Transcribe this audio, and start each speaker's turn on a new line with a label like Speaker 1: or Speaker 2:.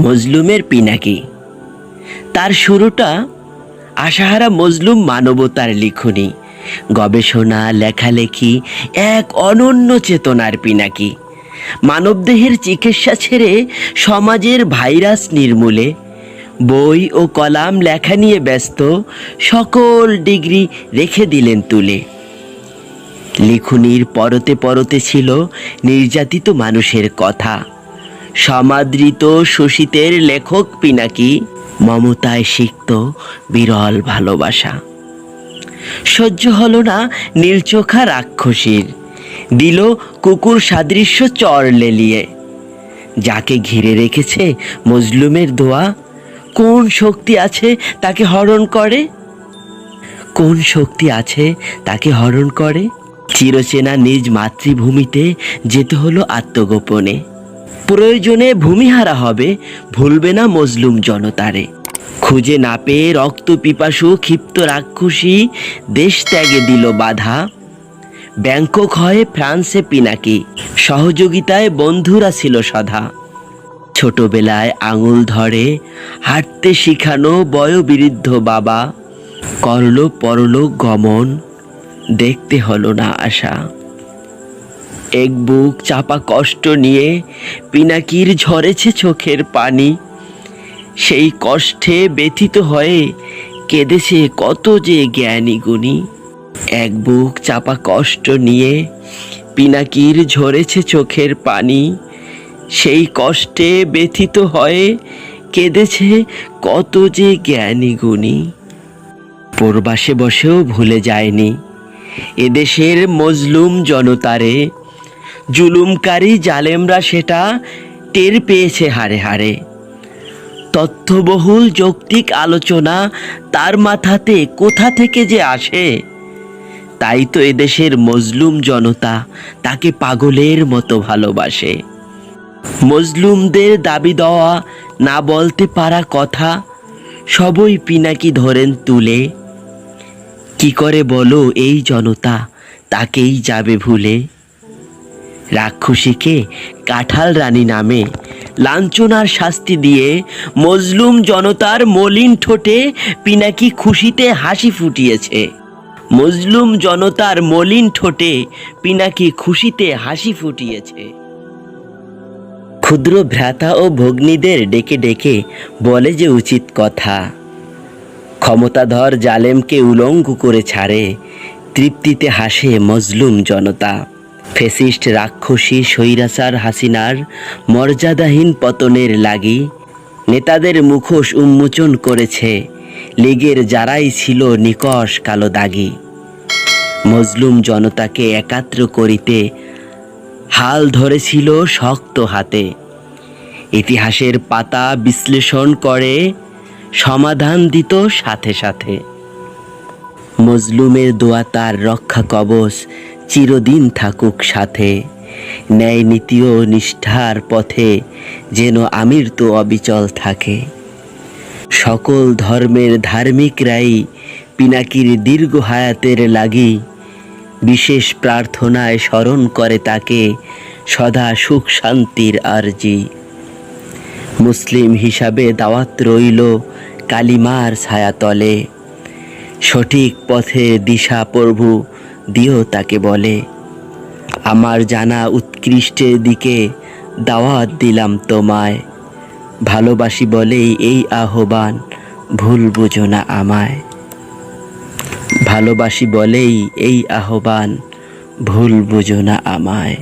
Speaker 1: মজলুমের পিনাকি। তার শুরুটা আশাহারা মজলুম মানবতার লিখনি। গবেষণা, লেখালেখি, এক অনন্য চেতনার পিনাকি। মানবদেহের চিকিৎসা ছেড়ে সমাজের ভাইরাস নির্মূলে। বই ও কলাম লেখা নিয়ে ব্যস্ত সকল ডিগ্রি রেখে দিলেন তুলে। লিখুনির পরতে পরতে ছিল নির্যাতিত মানুষের কথা। সমাদৃত শোষিতের লেখক পিনাকি মমতায় সিক্ত বিরল ভালোবাসা। সহ্য হল না নীলচোখা রাক্ষসীর। দিল কুকুর সাদৃশ্য চর লেলিয়ে। যাকে ঘিরে রেখেছে মজলুমের দোয়া, কোন শক্তি আছে তাকে হরণ করে? কোন শক্তি আছে তাকে হরণ করে? চিরচেনা নিজ মাতৃভূমিতে যেতে হলো আত্মগোপনে। প্রয়োজনে ভূমিহারা হবে, ভুলবে না মজলুম জনতারে। খুঁজে না পেয়ে রক্ত পিপাসু ক্ষিপ্ত রাক্ষসী দেশ ত্যাগে দিল বাধা। ব্যাংকক হয়ে ফ্রান্সে পিনাকি, সহযোগিতায় বন্ধুরা ছিল সদা ছোটবেলায় আঙুল ধরে হাঁটতে শিখানো বয়োবৃদ্ধ বাবা, করল পরলোক গমন, দেখতে হলো না আশা। এক বুক চাপা কষ্ট নিয়ে পিনাকির ঝরেছে চোখের পানি। সেই কষ্টে ব্যথিত হয়ে কেঁদেছে কত যে জ্ঞানী গুণী। এক বুক চাপা কষ্ট নিয়ে পিনাকির ঝরেছে চোখের পানি। সেই কষ্টে ব্যথিত হয়ে কেঁদেছে কত যে জ্ঞানী গুণী। পূর্বাসে বসেও ভুলে যায়নি। এদেশের মজলুম জনতারে জুলুমকারী জালেমরা সেটা টের পেয়েছে হারে হারে। তথ্যবহুল যৌক্তিক আলোচনা তার মাথাতে কোথা থেকে যে আসে? তাই তো এদেশের মজলুম জনতা তাকে পাগলের মতো ভালোবাসে। মজলুমদের দাবি দেওয়া না বলতে পারা কথা সবই পিনাকি ধরেন তুলে। কি করে বলো এই জনতা তাকেই যাবে ভুলে? রাক্ষসীকে কাঁঠাল রানী নামে লাঞ্ছনার শাস্তি দিয়ে মজলুম জনতার মলিন ঠোঁটে পিনাকি খুশিতে হাসি ফুটিয়েছে। মজলুম জনতার মলিন ঠোঁটে পিনাকি খুশিতে হাসি ফুটিয়েছে। ক্ষুদ্র ভ্রাতা ও ভগ্নীদের ডেকে ডেকে বলে যে উচিত কথা। ক্ষমতাধর জালেমকে উলঙ্গ করে ছাড়ে, তৃপ্তিতে হাসে মজলুম জনতা। ফেসিস্ট রাক্ষসী স্বৈরাচার হাসিনার মর্যাদাহীন পতনের লাগি নেতাদের মুখোশ উন্মোচন করেছে লীগের যারাই ছিল নিকষ কালো দাগি। মজলুম জনতাকে একাত্র করিতে হাল ধরেছিল শক্ত হাতে। ইতিহাসের পাতা বিশ্লেষণ করে সমাধান দিত সাথে সাথে। মজলুমের দোয়া তার রক্ষা কবচ চিরদিন থাকুক সাথে। ন্যায় নীতি ও নিষ্ঠার পথে যেন আমির তো অবিচল থাকে। সকল ধর্মের ধার্মিকরাই পিনাকির দীর্ঘ হায়াতের লাগি। বিশেষ প্রার্থনায় স্মরণ করে তাকে সদা সুখ শান্তির আরজি। মুসলিম হিসাবে দাওয়াত রইল কালিমার ছায়াতলে। সঠিক পথে দিশা প্রভু দিও তাকে বলে, আমার জানা উৎকৃষ্টের দিকে দাওয়াত দিলাম তোমায়। ভালোবাসি বলেই এই আহ্বান, ভুল বুঝো না আমায়। ভালোবাসি বলেই এই আহ্বান, ভুল বুঝো না আমায়।